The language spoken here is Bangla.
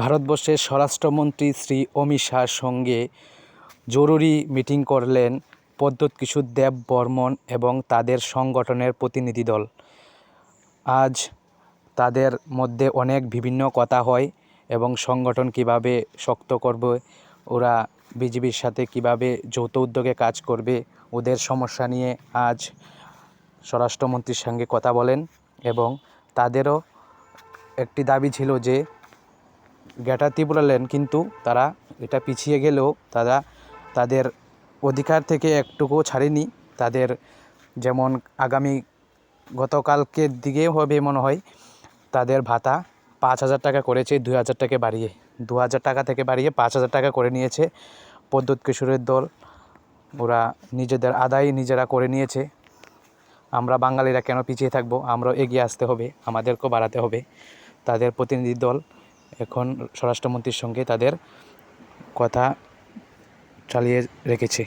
ভারতবর্ষের স্বরাষ্ট্রমন্ত্রী শ্রী অমিত শাহর সঙ্গে জরুরি মিটিং করলেন প্রদ্যোৎ কিশোর দেব বর্মন এবং তাদের সংগঠনের প্রতিনিধি দল। আজ তাদের মধ্যে অনেক বিভিন্ন কথা হয় এবং সংগঠন কীভাবে শক্ত করবে, ওরা বিজেপির সাথে কীভাবে যৌথ উদ্যোগে কাজ করবে, ওদের সমস্যা নিয়ে আজ স্বরাষ্ট্রমন্ত্রীর সঙ্গে কথা বলেন এবং তাদেরও একটি দাবি ছিল যে গ্রেটার ত্রিপুরা ল্যান্ড কিন্তু তারা এটা পিছিয়ে গেলেও তারা তাদের অধিকার থেকে একটুকুও ছাড়েনি। তাদের যেমন আগামী গতকালকের দিকে হবে মনে হয়, তাদের ভাতা পাঁচ হাজার টাকা করেছে, দুই হাজার টাকা বাড়িয়ে, দু হাজার টাকা থেকে বাড়িয়ে পাঁচ হাজার টাকা করে নিয়েছে। প্রদ্যোৎ কিশোরের দল, ওরা নিজেদের আদায় নিজেরা করে নিয়েছে। আমরা বাঙালিরা কেন পিছিয়ে থাকব? আমরাও এগিয়ে আসতে হবে, আমাদেরকেও বাড়াতে হবে। তাদের প্রতিনিধি দল এখন স্বরাষ্ট্রমন্ত্রীর সঙ্গে তাদের কথা চালিয়ে রেখেছে।